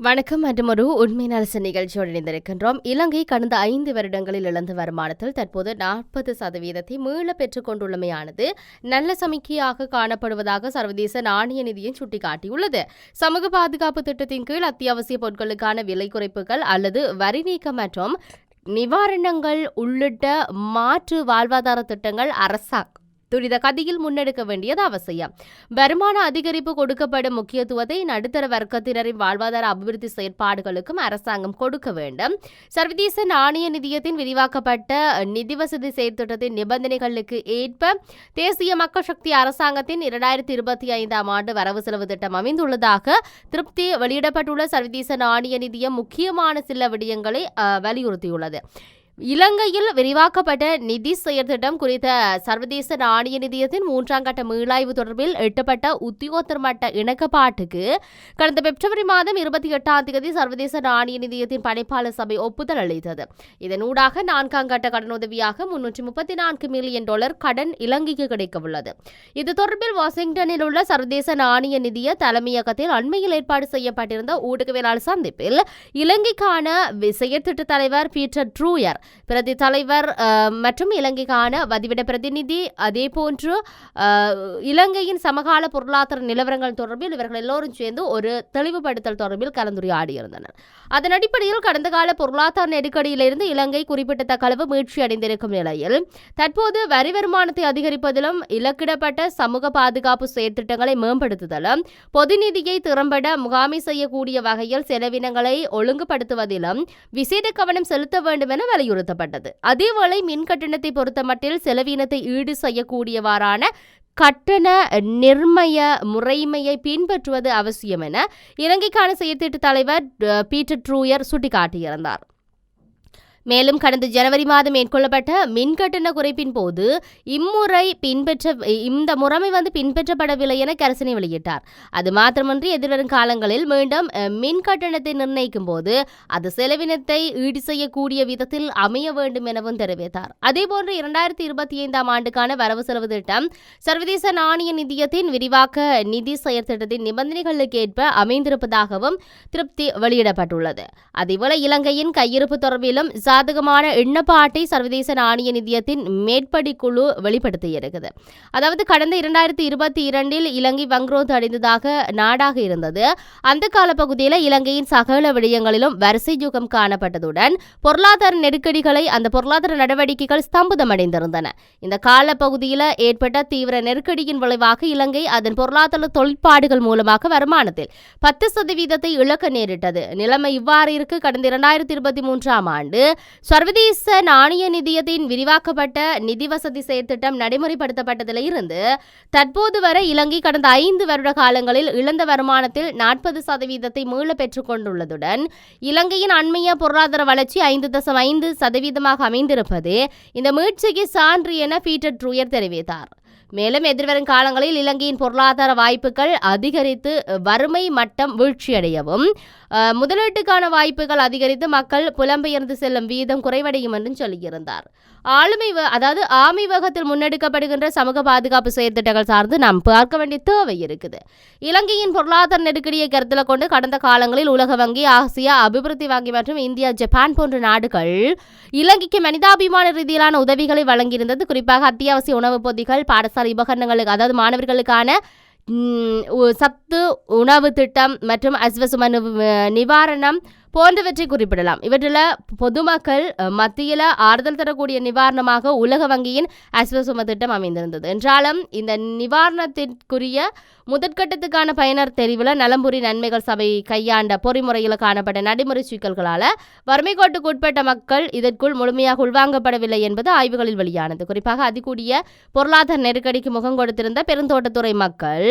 வணக்கம் மற்றும் ஒரு உண்மை அரசு நிகழ்ச்சியோடு இணைந்திருக்கின்றோம். இலங்கை கடந்த ஐந்து வருடங்களில் இழந்த வருமானத்தில் தற்போது நாற்பது சதவீதத்தை மீள பெற்றுக் கொண்டுள்ளமையானது நல்ல சமிக்கையாக காணப்படுவதாக சர்வதேச நாணய நிதியம் சுட்டிக்காட்டியுள்ளது. சமூக பாதுகாப்பு திட்டத்தின் கீழ் அத்தியாவசிய பொருட்களுக்கான விலை குறைப்புகள் அல்லது வரி நீக்கம் மற்றும் நிவாரணங்கள் உள்ளிட்ட மாற்று வாழ்வாதார திட்டங்கள் அரசாங்க துரித கதியில் முன்னெடுக்க வேண்டியது அவசியம். வருமான அதிகரிப்பு கொடுக்கப்படும் முக்கியத்துவத்தை நடுத்தர வர்க்கத்தினரின் வாழ்வாதார அபிவிருத்தி செயற்பாடுகளுக்கும் அரசாங்கம் கொடுக்க வேண்டும். சர்வதேச நாணய நிதியத்தின் விரிவாக்கப்பட்ட நிதி வசதி செயற்திட்டத்தின் நிபந்தனைகளுக்கு ஏற்ப தேசிய மக்கள் சக்தி அரசாங்கத்தின் இரண்டாயிரத்தி இருபத்தி ஐந்தாம் ஆண்டு வரவு செலவு திட்டம் அமைந்துள்ளதாக திருப்தி வெளியிடப்பட்டுள்ள சர்வதேச நாணய நிதியம் முக்கியமான சில விடயங்களை வலியுறுத்தியுள்ளது. இலங்கையில் விரிவாக்கப்பட்ட நிதி செயற்திட்டம் குறித்த சர்வதேச நாணய நிதியத்தின் மூன்றாம் கட்ட மீளாய்வு தொடர்பில் எட்டப்பட்ட உத்தியோகத்தர் மட்ட இணக்கப்பாட்டுக்கு கடந்த பிப்ரவரி மாதம் இருபத்தி எட்டாம் தேதி சர்வதேச நாணய நிதியத்தின் படைப்பாளர் சபை ஒப்புதல் அளித்தது. இதனூடாக நான்காம் கட்ட கடனுதவியாக முன்னூற்றி முப்பத்தி நான்கு மில்லியன் டாலர் கடன் இலங்கைக்கு கிடைக்கவுள்ளது. இது தொடர்பில் வாஷிங்டனில் உள்ள சர்வதேச நாணய நிதிய தலைமையகத்தில் அண்மையில் ஏற்பாடு செய்யப்பட்டிருந்த ஊடகவியலாளர் சந்திப்பில் இலங்கைக்கான செயற்திட்ட தலைவர் பீட்டர் ட்ரூயர் பிரதி தலைவர் மற்றும் இலங்கைக்கான வதிவிட பிரதிநிதி அதே போன்று இலங்கையின் சமகால பொருளாதார நிலவரங்கள் தொடர்பில் இவர்கள் எல்லோரும் சேர்ந்து ஒரு தெளிவுபடுத்தல் தொடர்பில் கலந்துரையாடியிருந்தனர். அதன் அடிப்படையில் கடந்த கால பொருளாதார நெருக்கடியிலிருந்து இலங்கை குறிப்பிடத்தக்க அளவு மீட்சி அடைந்திருக்கும் நிலையில் தற்போது வரி வருமானத்தை அதிகரிப்பதிலும் இலக்கிடப்பட்ட சமூக பாதுகாப்பு செயற்திட்டங்களை மேம்படுத்துதலும் பொது நிதியை திறம்பட முகாமை செய்யக்கூடிய வகையில் செலவினங்களை ஒழுங்குபடுத்துவதிலும் விசேட கவனம் செலுத்த வேண்டும் என வலியுறுத்தப்பட்டது அதேவேளை மின் கட்டணத்தை பொறுத்தமட்டில் செலவினத்தை ஈடு செய்யக்கூடியவாறான கட்டண நிர்மய முறைமையை பின்பற்றுவது அவசியம் என இலங்கைக்கான செயற்திட்ட தலைவர் பீட்டர் ட்ரூயர் சுட்டிக்காட்டியிருந்தார். மேலும் கடந்த ஜனவரி மாதம் மேற்கொள்ளப்பட்ட மின்கட்டண குறைப்பின் போது இம்முறை பின்பற்ற இந்த முறைமை வந்து பின்பற்றப்படவில்லை என கரசனை வெளியிட்டார். அது மாத்திரமன்றி எதிர்வரும் காலங்களில் மீண்டும் மின் கட்டணத்தை நிர்ணயிக்கும் போது அது செலவினத்தை ஈடு செய்யக்கூடிய விதத்தில் அமைய வேண்டும் எனவும் தெரிவித்தார். அதேபோன்று இரண்டாயிரத்தி இருபத்தி ஐந்தாம் ஆண்டுக்கான வரவு செலவு திட்டம் சர்வதேச நாணய நிதியத்தின் விரிவாக்க நிதி செயற்திட்டத்தின் நிபந்தனைகளுக்கு ஏற்ப அமைந்திருப்பதாகவும் திருப்தி வெளியிடப்பட்டுள்ளது. அதேபோல இலங்கையின் கையிருப்பு தொடர்பிலும் சாதகமான எண்ணப்பாட்டை சர்வதேச நாணய நிதியத்தின் மேற்படி குழு வெளிப்படுத்தியிருக்குது அதாவது கடந்த இரண்டாயிரத்தி இருபத்தி இரண்டில் இலங்கை வங்குரோத் அடைந்ததாக நாடாக இருந்தது. அந்த காலப்பகுதியில் இலங்கையின் சகல விடயங்களிலும் வரிசை யுகம் காணப்பட்டதுடன் பொருளாதார நெருக்கடிகளை அந்த பொருளாதார நடவடிக்கைகள் ஸ்தம்பிதமடைந்திருந்தன இந்த காலப்பகுதியில் ஏற்பட்ட தீவிர நெருக்கடியின் விளைவாக இலங்கை அதன் பொருளாதார தொழிற்பாடுகள் மூலமாக வருமானத்தில் பத்து சதவீதத்தை இழக்க நேரிட்டது. நிலைமை இவ்வாறு இருக்கு. கடந்த இரண்டாயிரத்தி இருபத்தி மூன்றாம் ஆண்டு சர்வதேச நாணய நிதியத்தின் விரிவாக்கப்பட்ட நிதி வசதி செயற்திட்டம் நடைமுறைப்படுத்தப்பட்டதிலிருந்து தற்போது வரை இலங்கை கடந்த ஐந்து வருட காலங்களில் இழந்த வருமானத்தில் நாற்பது சதவீதத்தை மீள பெற்றுக் கொண்டுள்ளதுடன் இலங்கையின் அண்மைய பொருளாதார வளர்ச்சி ஐந்து தசம் ஐந்து சதவீதமாக அமைந்திருப்பது இந்த மீட்சிக்கு சான்று என பீட்டர் ட்ரூயர் தெரிவித்தார். மேலும் எதிர்வரும் காலங்களில் இலங்கையின் பொருளாதார வாய்ப்புகள் அதிகரித்து வறுமை மட்டம் வீழ்ச்சியடையவும் முதலீட்டுக்கான வாய்ப்புகள் அதிகரித்து மக்கள் புலம்பெயர்ந்து செல்லும் வீதம் குறைவடையும் என்றும் சொல்லியிருந்தார். ஆளுமை அதாவது ஆமை வகத்தில் முன்னெடுக்கப்படுகின்ற சமூக பாதுகாப்பு செயற்திட்டங்கள் சார்ந்து நாம் பார்க்க வேண்டிய தேவை இருக்குது. இலங்கையின் பொருளாதார நெருக்கடியை கருத்தில் கொண்டு கடந்த காலங்களில் உலக வங்கி ஆசியா அபிவிருத்தி வங்கி மற்றும் இந்தியா ஜப்பான் போன்ற நாடுகள் இலங்கைக்கு மனிதாபிமான ரீதியிலான உதவிகளை வழங்கியிருந்தது. குறிப்பாக அத்தியாவசிய உணவுப் பொதிகள் பாடசாலை உபகரணங்களுக்கு அதாவது மாணவர்களுக்கான சத்து உணவு திட்டம் மற்றும் அஸ்வசும நிவாரணம் போன்றவற்றை குறிப்பிடலாம். இவற்றில் பொதுமக்கள் மத்தியில் ஆறுதல் தரக்கூடிய நிவாரணமாக உலக வங்கியின் அஸ்வசும திட்டம் அமைந்திருந்தது. என்றாலும் இந்த நிவாரணத்திற்குரிய முதற்கட்டத்துக்கான பயனர் தெரிவில் நலம்புரி நன்மைகள் சபை கையாண்ட பொறிமுறையில் காணப்பட்ட நடைமுறை சிக்கல்களால் வறுமை கோட்டுக்கு உட்பட்ட மக்கள் இதற்குள் முழுமையாக உள்வாங்கப்படவில்லை என்பது ஆய்வுகளில் வெளியானது. குறிப்பாக அதிகூடிய பொருளாதார நெருக்கடிக்கு முகம் கொடுத்திருந்த பெருந்தோட்டத்துறை மக்கள்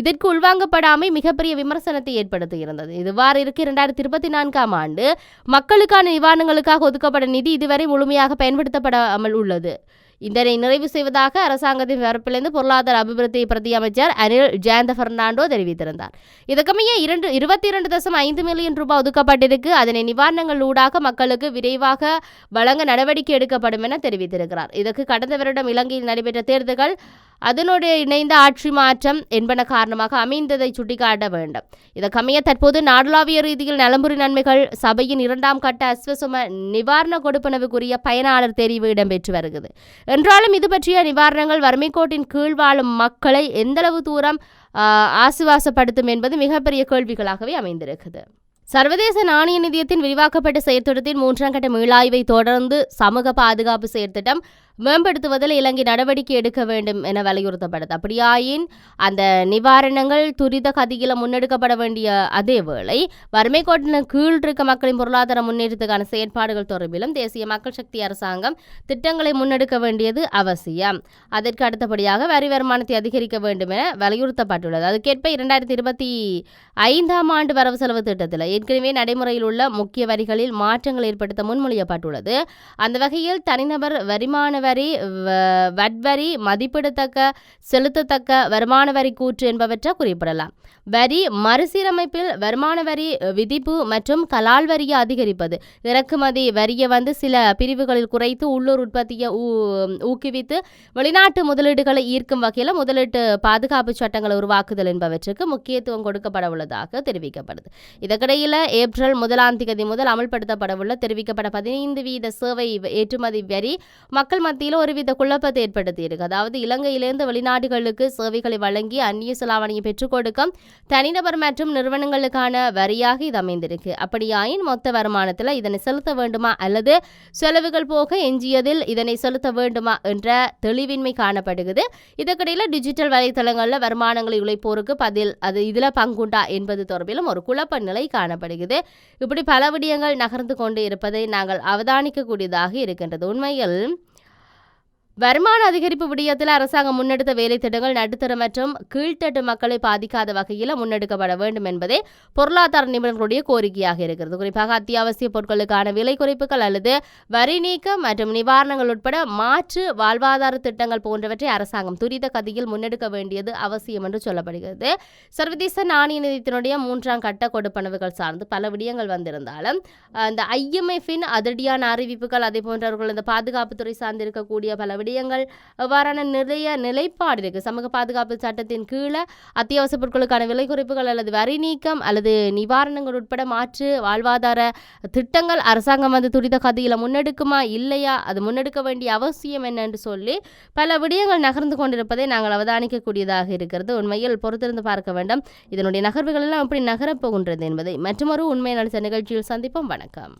இதற்கு உள்வாங்கப்படாமை மிகப்பெரிய விமர்சனத்தை ஏற்படுத்தியிருந்தது. இதுவாறு இருக்கு. இரண்டாயிரத்தி இருபத்தி நான்கு நான்காம் ஆண்டு மக்களுக்கான நிவாரணங்களுக்காக ஒதுக்கப்பட்ட நிதி இதுவரை முழுமையாக பயன்படுத்தப்படாமல் உள்ளது. இதனை நிறைவு செய்வதாக அரசாங்கத்தின் தரப்பிலிருந்து பொருளாதார அபிவிருத்தி பிரதி அமைச்சர் அனில் ஜெயந்த பெர்னாண்டோ தெரிவித்திருந்தார். இதற்கமைய இரண்டு இருபத்தி இரண்டு தசம் ஐந்து மில்லியன் ரூபாய் ஒதுக்கப்பட்டிருக்கு. அதனை நிவாரணங்கள் ஊடாக மக்களுக்கு விரைவாக வழங்க நடவடிக்கை எடுக்கப்படும் என தெரிவித்திருக்கிறார். இதற்கு கடந்த வருடம் இலங்கையில் நடைபெற்ற தேர்தல்கள் அதனுடைய இணைந்த ஆட்சி மாற்றம் என்பன காரணமாக அமைந்ததை சுட்டிக்காட்ட வேண்டும். இதற்கமைய தற்போது நாடளாவிய ரீதியில் நலம்புரி நன்மைகள் சபையின் இரண்டாம் கட்ட அஸ்வசும நிவாரண கொடுப்பனவுக்குரிய பயனாளர் தெரிவு இடம்பெற்று வருகிறது. என்றாலும் இது பற்றிய நிவாரணங்கள் வறுமை கோட்டின் கீழ் வாழும் மக்களை எந்தளவு தூரம் ஆஹ், ஆசுவாசப்படுத்தும் என்பது மிகப்பெரிய கேள்விகளாகவே அமைந்திருக்குது. சர்வதேச நாணய நிதியத்தின் விரிவாக்கப்பட்ட செயற்திட்டத்தின் மூன்றாம் கட்ட மீளாய்வை தொடர்ந்து சமூக பாதுகாப்பு செயற்திட்டம் மேம்படுத்துவதில் இலங்கை நடவடிக்கை எடுக்க வேண்டும் என வலியுறுத்தப்படுது. அப்படியாயின் அந்த நிவாரணங்கள் துரித கதியில் முன்னெடுக்கப்பட வேண்டிய அதே வேளை வறுமை கோட்டின கீழ் இருக்க மக்களின் பொருளாதார முன்னேற்றத்துக்கான செயற்பாடுகள் தொடர்பிலும் தேசிய மக்கள் சக்தி அரசாங்கம் திட்டங்களை முன்னெடுக்க வேண்டியது அவசியம். அதற்கு அடுத்தபடியாக வரி வருமானத்தை அதிகரிக்க வேண்டும் என வலியுறுத்தப்பட்டுள்ளது. அதுக்கேற்ப இரண்டாயிரத்தி இருபத்தி ஐந்தாம் ஆண்டு வரவு செலவு திட்டத்தில் ஏற்கனவே நடைமுறையில் உள்ள முக்கிய வரிகளில் மாற்றங்கள் ஏற்படுத்த முன்மொழியப்பட்டுள்ளது. அந்த வகையில் தனிநபர் வருமான வரி வ- வட் வரி மதிப்பிடத்தக்க செலுத்தத்தக்க வருமான வரி கூற்று என்பவற்றை குறிப்பிடலாம். வரி மறுசீரமைப்பில் வருமான வரி விதிப்பு மற்றும் கலால் வரியை அதிகரிப்பது. இறக்குமதி வரியை வந்து சில பிரிவுகளில் குறைத்து உள்ளூர் உற்பத்தியை ஊக்குவித்து வெளிநாட்டு முதலீடுகளை ஈர்க்கும் வகையில் முதலீட்டு பாதுகாப்பு சட்டங்களை உருவாக்குதல் என்பவற்றுக்கு முக்கியத்துவம் கொடுக்கப்பட உள்ளதாக தெரிவிக்கப்படுது. இதற்கிடையில் ஏப்ரல் முதலாம் தேதி முதல் அமல்படுத்தப்படவுள்ள தெரிவிக்கப்பட்ட பதினைந்து வீத சேவை ஏற்றுமதி வரி மக்கள் மத்திய மத்தியில் ஒருவித குழப்பத்தை ஏற்படுத்தியிருக்கு. அதாவது இலங்கையிலிருந்து வெளிநாடுகளுக்கு சேவைகளை வழங்கி அந்நிய செலாவணியை பெற்றுக் கொடுக்கும் தனிநபர் மற்றும் நிறுவனங்களுக்கான வரியாக இது அமைந்திருக்கு. அப்படியாயின் மொத்த வருமானத்தில் இதனை செலுத்த வேண்டுமா? அல்லது செலவுகள் போக எஞ்சியதில் இதனை செலுத்த வேண்டுமா? என்ற தெளிவின்மை காணப்படுகிறது. இதற்கிடையில் டிஜிட்டல் வலைத்தளங்களில் வருமானங்களை உழைப்போருக்கு பதில் அது இதில் பங்குண்டா என்பது தொடர்பிலும் ஒரு குழப்ப நிலை காணப்படுகிறது. இப்படி பல விடயங்கள் நகர்ந்து கொண்டு இருப்பதை நாங்கள் அவதானிக்கக்கூடியதாக இருக்கின்றது. உண்மையில் வருமான அதிகரிப்பு விடயத்தில் அரசாங்கம் முன்னெடுத்த வேலை திட்டங்கள் நடுத்தர மற்றும் கீழ்த்தட்டு மக்களை பாதிக்காத வகையில் முன்னெடுக்கப்பட வேண்டும் என்பதே பொருளாதார நிபுணர்களுடைய கோரிக்கையாக இருக்கிறது. குறிப்பாக அத்தியாவசிய பொருட்களுக்கான விலை குறைப்புகள் அல்லது வரி நீக்கம் மற்றும் நிவாரணங்கள் உட்பட மாற்று வாழ்வாதார திட்டங்கள் போன்றவற்றை அரசாங்கம் துரித கதியில் முன்னெடுக்க வேண்டியது அவசியம் என்று சொல்லப்படுகிறது. சர்வதேச நாணய நிதியத்தினுடைய மூன்றாம் கட்ட கொடுப்பனவுகள் சார்ந்து பல விடயங்கள் வந்திருந்தாலும் அந்த ஐஎம்எஃபின் அதிரடியான அறிவிப்புகள் அதே போன்றவர்கள் இந்த பாதுகாப்புத்துறை சார்ந்திருக்கக்கூடிய பல பல விடயங்கள் அவ்வாறான நிறைய நிலைப்பாடு இருக்குது சமூக பாதுகாப்பு சட்டத்தின் கீழே அத்தியாவசிய பொருட்களுக்கான விலை குறைப்புகள் அல்லது வரி நீக்கம் அல்லது நிவாரணங்கள் உட்பட மாற்று வாழ்வாதார திட்டங்கள் அரசாங்கம் வந்து துரித கதையில் முன்னெடுக்குமா? இல்லையா? அது முன்னெடுக்க வேண்டிய அவசியம் என்னன்னு சொல்லி பல விடயங்கள் நகர்ந்து கொண்டிருப்பதை நாங்கள் அவதானிக்கக்கூடியதாக இருக்கிறது. உண்மையில் பொறுத்திருந்து பார்க்க வேண்டும். இதனுடைய நகர்வுகள் எல்லாம் எப்படி நகரப் போகின்றது என்பதை. மற்றொரு உண்மை நடித்த நிகழ்ச்சியில் சந்திப்போம். வணக்கம்.